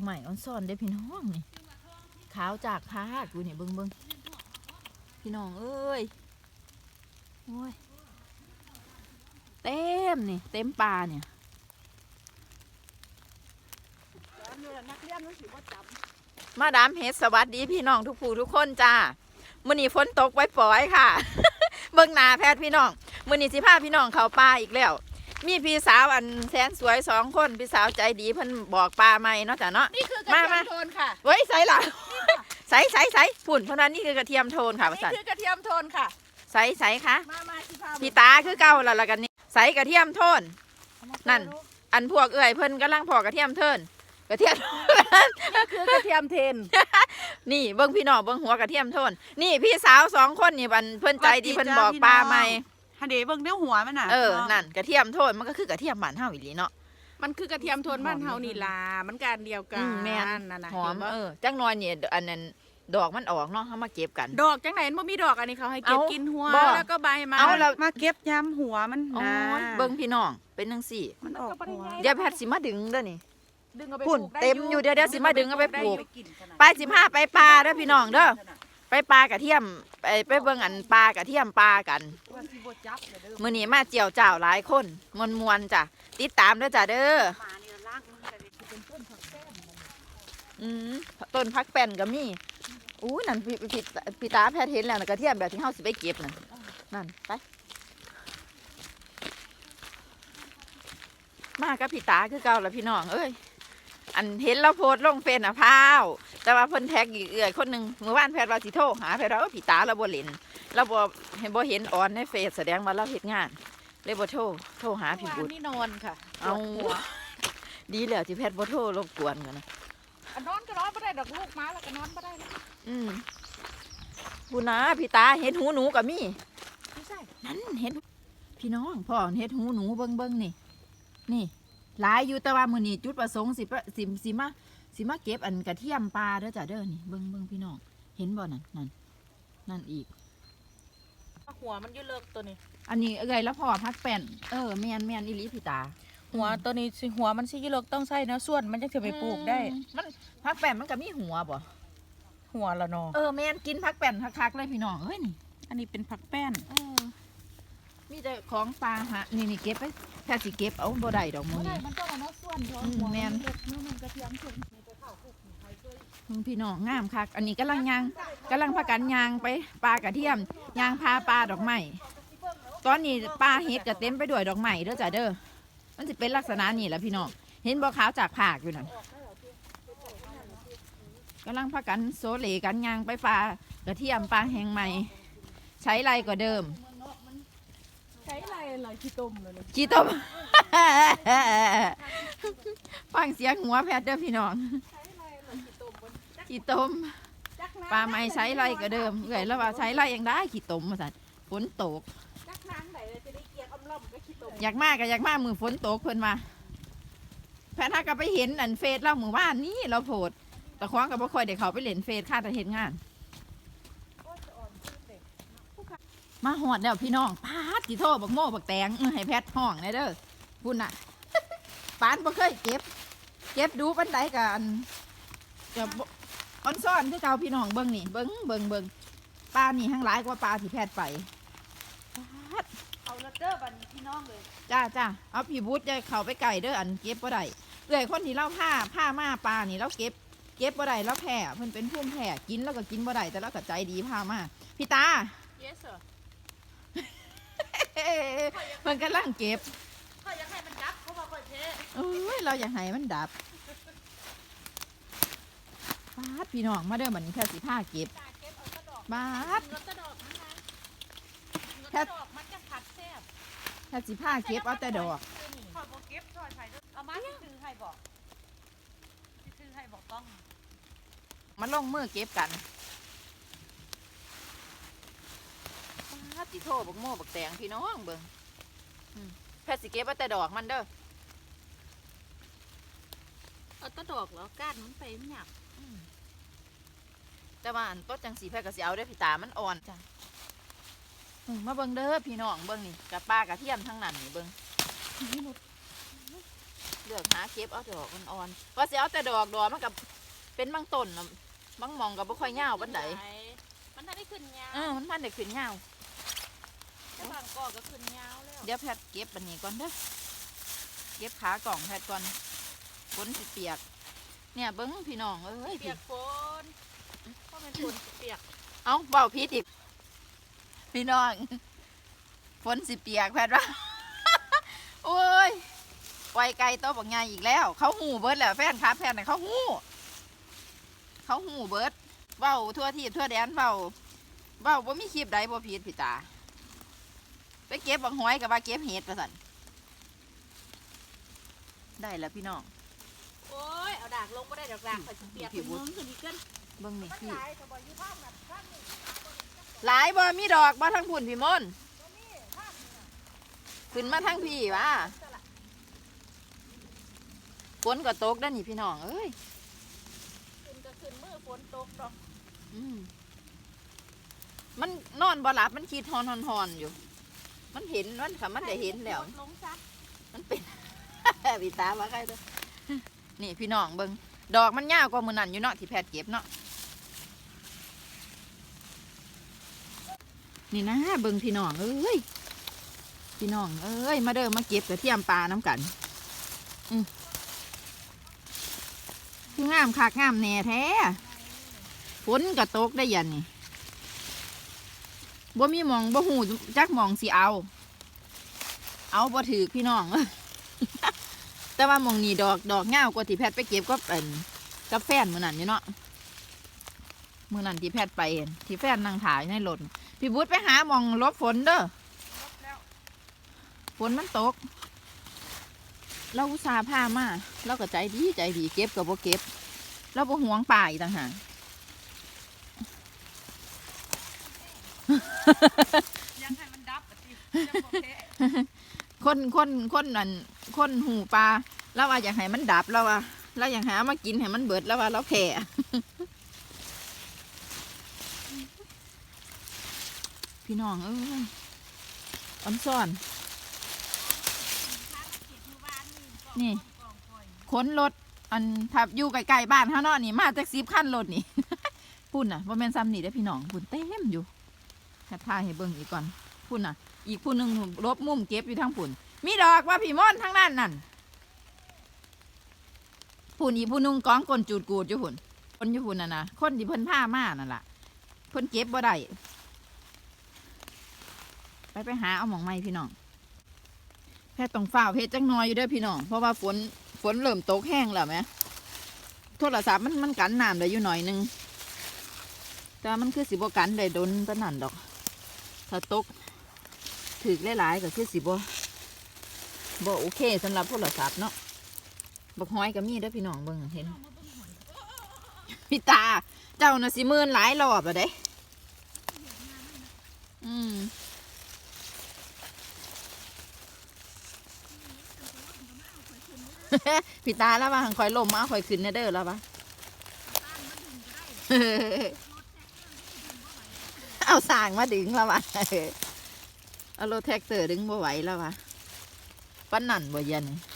อกไม้ออนซ่อนได้พี่น้องนี่ขาวจากพากูนี่เบิ่งเบิ่งพี่น้องเอ้ยโอ้ยเต็มนี่เต็มป่าเนี่ยมาดามเฮดสวัสดีพี่น้องทุกผู้ทุกคนจ้ามื้อนี้ฝนตกไว้ปล่อยค่ะ เบิ่งนาแพทย์พี่น้องมื้อนี้สิพาพี่น้องเข้าป่าอีกแล้ว มีพี่สาวอันแสนสวยสองคนพี่สาวใจดีเพิ่นบอกป่าใหม่เนาะจ้ะเนาะำนี่คือกระมาเทียมาม โทนค่ะ เว้ยใส่ล่ะใส่ใส่ใส่ฝุ่นเพราะนั้นนี่คือกระเทียมโทนค่ะว่านี่ซั่นคือกระเทียมโทนค่ะ ใส่ใส่ค่ะมามาสิพาพี่ตาคือเก่าแล้วล่ะกันนี่ใส่กระเทียมโทน นั่น อันพวกเอื้อยเพิ่นกำลังพอกระเทียมเทินกระเทียม คือกระเทียมเทนนี่เบิ้งพี่น้องเบิ้งหัวกระเทียมโทน นี่พี่สาวสองคนนี่บันเพิ่นใจดีสวัสดีเพิ่นจ้าบอกพี่ปลาน้องใหม่ ฮันเดเบิ่งเนื้อหัวมันน่ะเออ นั่นกระเทียมโทนมันก็คือกระเทียมบ้านเฮาอีหลีเนาะ มันคือกระเทียมโทนบ้านเฮานี่ล่ะมันการเดียวกัอืนมแม่น นั่นน่ะหอมเห็นบ่เออจังน้อยนี่อันนั้นดอกมันออกเนาะเฮามาเก็บกัน ดอกจังไหนบ่มีดอกอันนี้เขาให้เก็บเอากินหัวบ่แล้วก็ใบมาเอาแล้ว มาเก็บย้ำหัวมันโอ้นะยเบิ้งพี่น้องเป็นจังซี่มันออกหัว เดี๋ยวแพทย์สิมาดึงเด้อนี่ดึงเอาไปพุ่นปลูกได้เต็มอยู่เดี๋ยวเดี๋ยวสิมาดึงเอาไปปลูกด้อยู่ไปสิพาไปปลาเด้อพี่น้องเด้อ ไปปลากระเทียมไปไปเบิ่งอันปลากระเทียมปลากันว่าสิบ่จับเด้อเด้อมื้อนี้มาเจียวเจ้าหลายคนมวนๆจ้ะติดตามด้อจ้ะเด้ออืมต้นพักแป้นก็มีอู้นั่นพี่พี่พี่ตาแพทย์เห็นแล้วนะกระเทียมแบบที่เฮาสิไปเก็บนั่นนั่นไปมากับพี่ตาคือเก่าแล้วพี่น้องเอ้ย อันเห็นเราโพสต์ลงเฟซน่ะพร้าว แต่ว่าเพิ่นแท็กอีกเอื่อยคนหนึงเมื่อวานแพทย์ว่าสิโทรหาแพทย์ว่าเออพี่ตาเราบ่เล่นเราบ่เห็นบ่เห็นออนในเฟซแสดงว่าเราเฮ็ดงานเลยบ่โทรโทรหาพี่วาบุนตรนี่นอนค่ะเอาปวดหัวดีแล้วที่แพทย์บ่โทรรบกวนกันนะอันนอนก็นอนบ่ได้ดอกลูกมาแล้วก็นอนบ่ได้นะอืมพูนะพี่ตาเห็ดหูหนูกับมี่ไม่ใช่นั่นเห็ดพี่น้องพ่อเห็ดหูหนูเบิ้งเบิ้งนี่ นี่ หลายอยู่แต่ว่ามือนี่จุดประสงค์สิประสิสิมาสิมาเก็บอันกระเทียมปลาเด้อจ้ะเด้อนี่เบิ้งเบิ้งพี่น้องเห็นบ่นั่นนั่นนั่นอีก หัวมันอยู่เลิกตัวนี้ อันนี้เอ้ยแล้วพ่อพักแป้นเออแมนแมนอีหลีพี่ตา หัวตัวนี้สิหัวมันสิอยู่เลิกต้องใส่เนื้อส่วนมันจะไปปลูกได้ อืมมันพักแป้นมันก็มีหัวบ่ หัวละเนาะเออแมนกินพักแป้นคักๆเลยพี่น้องเอ้ยนี่อันนี้เป็นผักแป้น เออมีแต่ของปลาฮะนี่นี่เก็บไป แค่สิเก็บเอาบ่ได้ดอกมื้อนี้มันต้องเอาเนื้อส่วนอืมแม่นมันกระเทียมส่วนมึงพี่น้องงามคัก อันนี้กำลังยางกำลังพากันยางไปปลากระเทียมยางพาปลาดอกไม้ตอนนี้ปลาเห็ดก็เต็มไปด้วยดอกไม้เด้อจ้ะเด้อมันจะเป็นลักษณะนี้แหละพี่น้องเห็นบ่ขาวจากผากอยู่นั่นกำลังพากันโซเลกันยางไปปลากระเทียมปลาแห้งใหม่ ใช้ไรกว่าเดิมใช้อะไรอะไรขี้ต้มเลยจีต้มฟังเสียงหัวแพทย์เด้อพี่น้องจีต้มปลาไม่ใช้ไรก็เดิมเอื่อยแล้วว่าใช้ไรยังได้ขี้ต้มมาสั่นฝนตก จักน้ำไหนจะได้เกียร์อมล่ำก็ขี้ต้มอยากมากก็อยากมากมือฝนตกเพิ่นมาแพทย์ถ้าก็ไปเห็นอันเฟซเรามือว่านนี่เราโพดแต่คว้างกับบ่ค่อยเด็กเขาไปเล่นเฟซค่าแต่เห็นงาน มาหอดแล้วพี่น้องพาดที่โทษบักโม่บักแตงเออให้แพทย์ห้องแน่เด้อพุ่นน่ะปานบ่เคยเก็บ เก็บดูปันไดกันกับออนซ่อนคือเก่าพี่น้องเบิ่งนี่เบิ่งเบิ่งเบิ่งปลานี่ทั้งหลายกว่าปลาที่แพทย์ไปปาดเอาละเด้อบัดนี้พี่น้องเลยจ้าจ้าเอาพี่บุตรจะเข้าไปไก่เด้ออันเก็บบ่ได้เอื้อยคนที่เล่าผ้าผ้ามาปลานี่เราเก็บ เก็บบ่ได้แล้วแพ้เพิ่นเป็นภูมิแพ้กินแล้วก็กินบ่ได้แต่เราก็ใจดีผ้ามาพี่ตาเยสเหรอ มันกำลังเก็บเขาอยากให้มันจับเขาบอกค่อยเทโอ้ยเราอยากให้มันดับบาดพี่น้องมาเด้อบัดนี้แค่สิผ้าเก็บตาเก็บเอาตะดอกบาดเงินตะดอกมันนะเงินแค่ตะดอกมันจะผัดแซ่บแค่สิผ้าเก็บเอาแต่ดอกขอยบ่เก็บซอยไผเด้อเอามาสิซื้อให้บอกสิซื้อให้บอกต้อง มันลงมือเก็บกันาดติโทบักโม่บักแตงพี่น้องเบิ่งอืมแค่สิเก็บเอาแต่ดอกมันเด้อเอาตะดอกแล้วก้านมันไปมันหยับอืมแต่ว่าอันต้นจังสีแพรกสิเอาได้พี่ตามันอ่อนจ้ะมาเบิ่งเด้อพี่น้องเบิ่งนี่กับปลากระเทียมทั้งนั้นนี่เบิ่งเลือกหาเก็บเอาดอกอ่อนๆว่าสิเอาแต่ดอกดอกมันกับเป็นบางต้นบางมองกับบ่ค่อยยาวปานใดมันถ้าได้ขึ้นยาวเออมันมันได้ขึ้นยาว แต่บางกอก็ขึ้นยาวแล้วเดี๋ยวแพทย์เก็บอันนี้ก่อนเด้อเก็บขากล่องแพทย์ก่อนฝนสิเปียก เนี่ยเบิ้งพี่น้องเอ้ยเปียกฝนเพราะมันฝนเปียก เอ้าเบาพีดอีกพี่น้องฝนสิเปียกแพทย์ว่าโอ้ยปล่อยไก่ตัวบักใหญ่อีกแล้ว เขาหูเบิดแล้วแฟนครับแฟนน่ะเขาหูเขาหูเบิดเบ้าทั่วที่ทั่วแดนเบ้าเบ้าบ่มีคลิปใดบ่ผิดพี่ตา ไปเก็บบักหอยกับว่าเก็บเห็ดประสันได้แล้วพี่น้องโอ้ย เอาดากลงไม่ได้ดอกดากข่อยสิเปียกผิวมึงขึ้นอีกเกินเบิ่งนี่มันพี่หลายแต่บ่อยู่ภาคนั้นภาคนี้หลายบ่มีดอกบ่ทั้งพุ่นพี่มนต์ขึ้นมาทั้งพี่วะฝนก็ตกได้อนี่พี่น้อง เอ้ยขึ้นก็ขึ้นมือฝนตกดอก อืมมันนอนบ่หลับมันคิดฮอนฮอนฮอนอยู่ มันเห็นมันค่ะมันได้เห็นแล้ว ลงซะมันเป็น พี่ตาว่าใครตัวนี่พี่น้องเบิงดอกมันยาวกว่ามือนั่นอยู่เนาะที่แพทย์เก็บเนาะนี่นะเบิงพี่น้องเอ้ยพี่น้องเอ้ยมาเด้อมาเก็บกระเทียมปลาน้ำกัน อืมคืองามคักงามแน่แท้ฝนกระตกได้ยันนี่ บ่มีหมองบ่หูจักหมองสิเอา เอาบ่ถือพี่น้อง แต่ว่าหมองนี่ดอกดอกเงากว่าที่แพทย์ไปเก็บก็เป็นกับแฟนมือนั่นอยู่เนาะมือนั่นที่แพทย์ไปเห็นที่แฟนนั่งถ่ายในรถพี่บุตรไปหาหมองลบฝนเด้อฝนมันตก เราอุตส่าห์พามาเราก็ใจดีใจดีเก็บกับบ่เก็บ เราบ่หวงป่าอีกต่างหาก ยังให้มันดับสิยังบ่แพ้คนคนคนนั่นคนหูปลาเราว่าอยากให้มันดับเราว่าเราอยากหามากินให้มันเบิดแล้วว่าเราแผ่พี่น้องเอ้ยออนซ่อน นี่ขนรถอันทับอยู่ไกลๆบ้านเฮาเนาะนี่มาจากสิบขั้นรถนี่พุ่นน่ะบ่แม่นซ้ำนี่เด้พี่น้องพุ่นเต็มอยู่ แค่ถ่าให้เบิ่งอีกก่อนพุ่นน่ะ อีกผู้หนึ่งลบมุมเก็บอยู่ทางพุ่น มีดอกว่าพี่ม่อนทางนั้นนั่นพุ่นอีกผู้หนึงกองกลจูดกูดอยู่พุ่นคนอยู่พุ่นน่ะนะคนที่เพิ่นผ้ามานั่นล่ะเพิ่นเก็บบ่ได้ไปไปหาเอาหมองไม้พี่น้องแค่ต้องฝ้าเพชรจังน้อยอยู่ด้อพี่น้องเพราะว่าฝนฝนเริ่มตกแห้งแล้วไหมโทรศัพท์มันมันกันน้ำได้อยู่หน่อยนึงแต่มันคือสิบกันได้โดนปานนั่นดอก ถ้าตกถือหลายๆก็คือสิบบ่โอเคสำหรับโทรศัพท์เนาะบักห้อยก็มีเด้อพี่น้องเบิ่งเห็นพี่ตา เจ้าน่ะสิมื่นหลายรอบอะเด้อืมพี่ตาแล้วว่าหังคอยลมมาคอยขึ้นแน่เด้อแล้วปะ เอา สางมาดึงแล้ววะเอารถแท็กเตอร์ดึงบ่ไหวแล้ววะปั้นนั่นบ่เย็นอื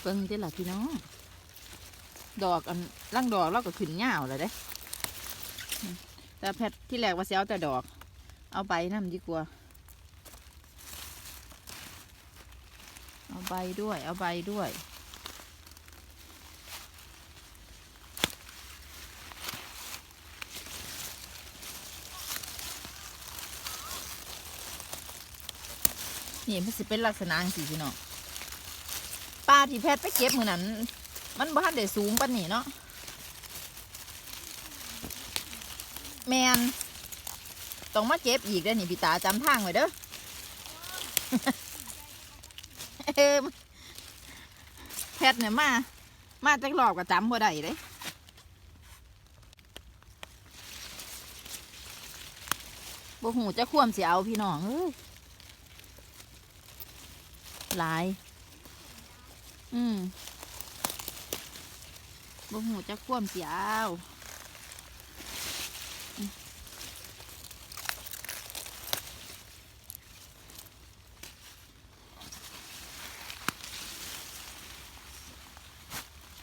เบิ่งเด้ล่ะพี่น้อง ดอกอันร่างดอกเราก็ขึ้นยาเลยเด้แต่แพทที่แรกว่าสิเอาแต่ดอก เอาใบนั่นดีกว่า เอาใบด้วย เอาใบด้วยนี่มันสิเป็นลักษณะจังซี่พี่น้องาที่แพทย์ไปเก็บมือนั้น มันบ้านเดี๋ยสูงปันนี่เนาะแมนต้องมาเก็บอีกได้นี่พี่ตาจำทางไว้เด้อเอแพทย์เนี่ยมา มาจักหลอกกับจำบ่ได้เลยบ่หูจะคว่มเสียเอาพี่น้องเอ้ยหลาย อืมบ่หูจะคว่ำสิเอา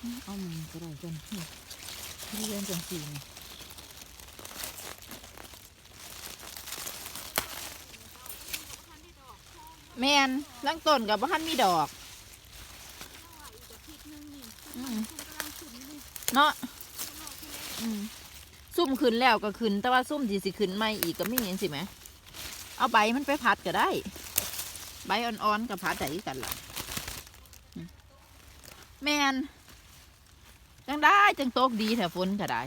อืมเอามันก็ได้กันที่เรียนจังสีนี่แมนลังต้นกับบ้านมีดอกอืม เนาะอืมซุ่มขึ้นแล้วก็ขึ้น แต่ว่าซุ่มที่สิขึ้นไม่อีกก็ไม่เห็นสิไหม เอาใบมันไปพัดก็ได้ ใบอ่อนๆกับพัดได้กันล่ะแมนจังได้จังโตกดีแถวฝนก็ได้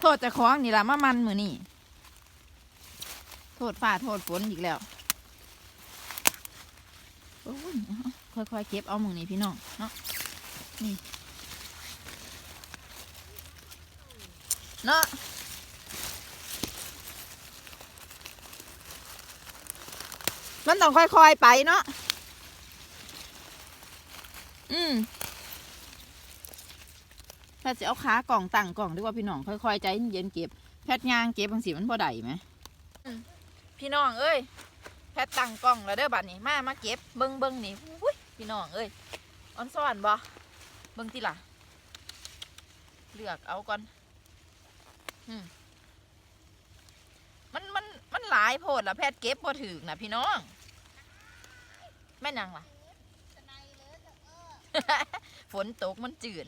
โทษจะคล้องนี่ละมามันมือนี่โทษฝ่าโทษฝนอีกแล้วค่อยๆเก็บเอามือนี่พี่น้องเนาะ นี่เนาะมันต้องค่อยๆไปเนาะ อืมแพทย์จะเอาขากล่องตั้งกล่องดีกว่าพี่น้องค่อยๆใจเย็นเก็บ แพทย์ยางเก็บบางสีมันพอได้ไหม พี่น้องเอ้ย แพทตั้งกล้องแล้วเด้อบัดนี้มามาเก็บเบิ้งเบิ้งนี่พี่น้องเอ้ยออนซ่อนบ่ เบิ้งติล่ะ เลือกเอาก่อนอืมมันมันมันหลายโพดละแพทเก็บบ่ถึกนะพี่น้อง แม่นยังล่ะ ฝนตกมันจืด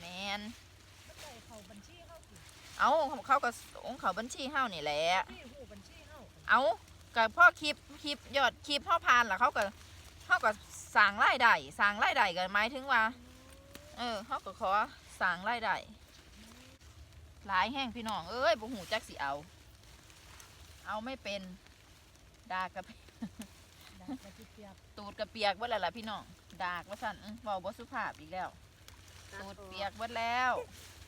แมนเอาเขาก็องเขาบัญชีเฮานี่แหละ เอากับพ่อคลิปคลิปยอดคลิปพ่อพานล่ะเขาก็เขาก็สั่งรายได้สั่งรายได้ก็หมายถึงว่า เออเขาก็ขอสั่งรายได้หลายแห้งพี่น้องเอ้ยบ่หูจักสิเอา เอาไม่เป็นดากกับตูดกับเปียกเบิดแล้วล่ะพี่น้องดากว่าสั่นอื้อเว้าบ่สุภาพอีกแล้วตูดเปียกเบิดแล้ว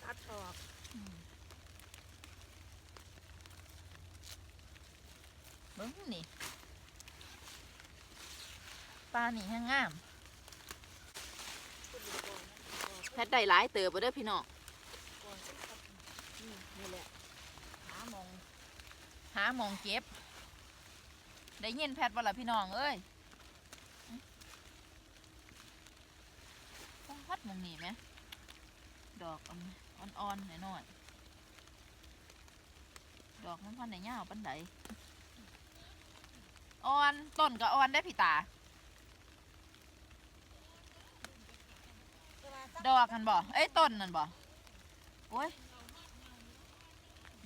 ตัดออก บิ้งนี่ปลานี่แห้งงามแพทย์ได้หลายเติบไปเด้อพี่น้องนี่แหละหามองหามองเก็บ ได้ยินแพทย์ว่าละพี่น้องเอ้ยต้องพัดมองนี่ไหมดอกอันอ่อนๆหน่อยๆดอกมันพันในเงาวปันได อ่อนต้นก็อ่อนได้พี่ตา ดอกกันบ่เอ้ยต้นนั่นบ่โอ้ย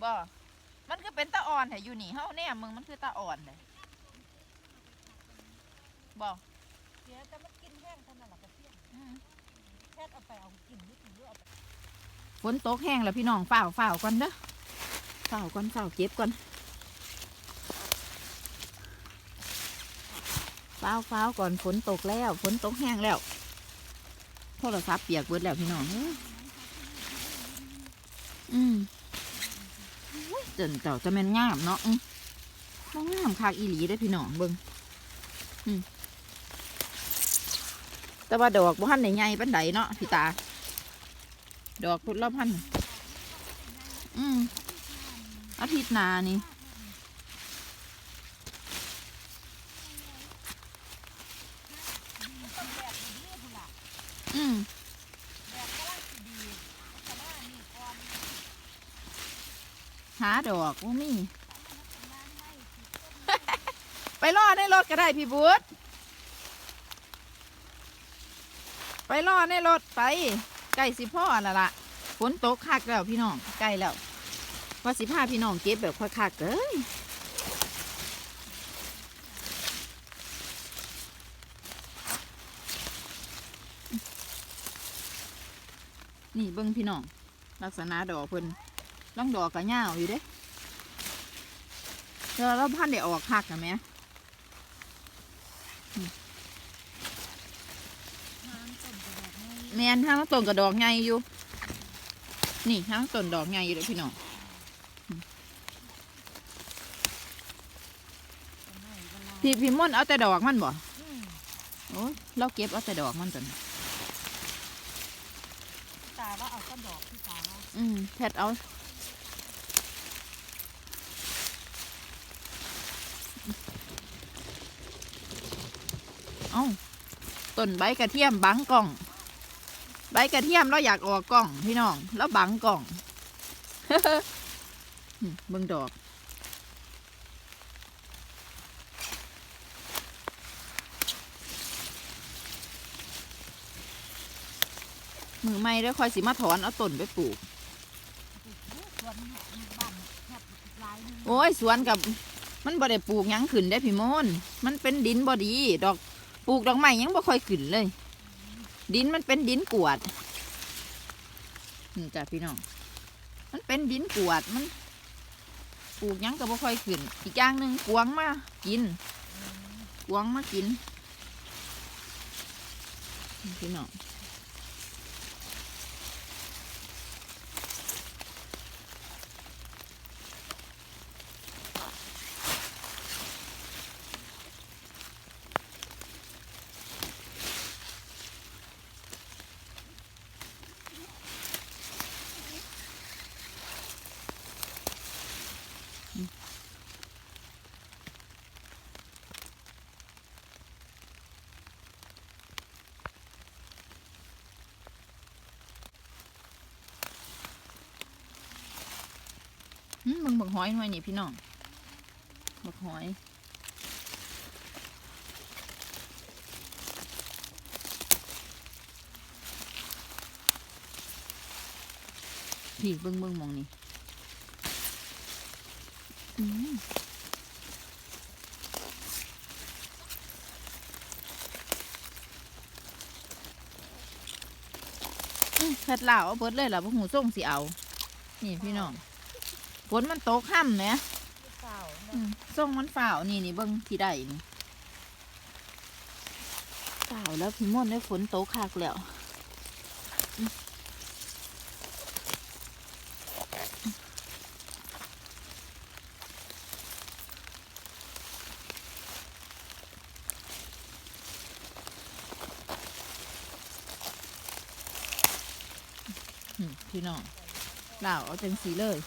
บ่มันคือเป็นตาอ่อนแถอยู่นี่เฮาแน่มึงมันคือตาอ่อนเลยบ่เดี๋ยวแต่มันกินแห้งเท่านั้นแหละกระเทียมอืมแค่เอาไปเอากินนิดหนึ่งหรือเอาไปฝนตกแห้งแล้วพี่น้องฝ้าวฝ้าวก่อนเด้อฝ้าวก่อนฝ้าวเก็บก่อน ฝ้าวฝ้าวก่อนฝนตกแล้วฝนตกแห้งแล้วโทรศัพท์เปียกเบิดแล้วพี่น้องอืมจนเจ้าจะแม่นงามเนาะมบ่งามคักอีหลีได้พี่น้องเบิ่งอืมแต่ว่าดอกบ่ทันได้ใหญ่ปานใดเนาะพี่ตา ดอกพุทธละพันอืมอาทิตย์นานี่ อืมหาดอกว่ามี ไปรอในรถก็ได้พี่บุตรไปรอในรถไปใกล้สิพ่อและละฝนตกคักแล้วพี่น้องใกล้แล้วว่าสิพาพี่น้องเก็บแบบคักๆเอ้ยนี่เบิ้งพี่น้องลักษณะดอกเพิ่น ลังดอกกระย่าวอยู่เด้เดี๋ยวเราพันได้ออกคักกันไหมอืมแมนทั้งต้นกระดอกไงอยู่ นี่ทั้งต้นดอกไงอยู่เลยพี่น้องพี่พี่ม่อนเอาแต่ดอกมันบ่โอ้ยเราเก็บเอาแต่ดอกมันจนตาว่าเอาต้นดอกที่ตาว่าอืมแพทเอา เอ้าต้นใบกระเทียมบังกล่อง ใบกระเทียมเราอยากออกกล่องพี่น้องแล้วบังกล่องอืมเบิ่งดอก มือไม่ได้อคอยสิมาถอนเอาต้นไปปลูก โอ้ยสวนกับมันบ่ได้ปลูกยังขึ้นได้พี่โมนมันเป็นดินบ่ดี ดอก ปลูกดอกไม้ยังบ่ค่อยขึ้นเลย ดินมันเป็นดินกวดนี่จ้ะพี่น้อง มันเป็นดินกวดมันปลูกยังก็บ่ค่อยขึ้น อีกอย่างหนึ่งกวางมากิน กวางมากิน พี่น้อง มึงบักหอยหน่อยนี่พี่น้องบักหอยพี่เบิ้งเบิ้งมองนี่เผ็ดเหล่าเอาเบิดเลยล่ะพวกหูส่งสิเอา นี่พี่น้อง ฝนมันตกค่ำไหมเก่าอืมส่งมันฝ่าวนี่นี่เบิ้งที่ได้นี่ฝ่าวแล้วพี่ม่อนได้ฝนตกคักแล้วอืมพี่น้องเหล่าเอาจังสีเลย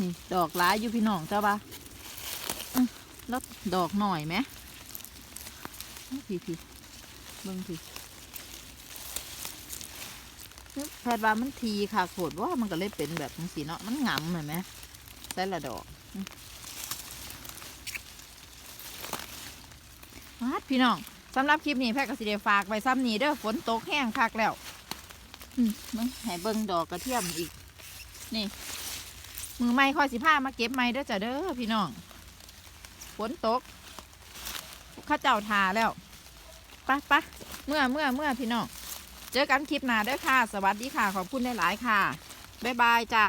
นี่ดอกหลายอยู่พี่น้องเจ้าปะแล้วดอกหน่อยไหมพี่พี่เบิ่งพี่แพทย์ว่ามันทีค่ะโขดว่ามันก็เลยเป็นแบบสีเนาะมันงำเห็นไหมใส่ละดอกอื้อมาดพี่น้องสำหรับคลิปนี้แพทย์กสิได้ฝากไว้ซ้ำนี้เด้อฝนตกแห้งคักแล้วมึงให้เบิ่งดอกกระเทียมอีก นี่ มือไม้คอยสิผ้ามาเก็บไม้เด้อจ้ะเด้อพี่น้องฝนตกข้าเจ้าทาแล้วปะปะเมื่อเมื่อเมื่อพี่น้องเจอกันคลิปหน้าเด้อค่ะ สวัสดีค่ะ ขอบคุณหลายๆค่ะ บ๊ายบายจ้ะ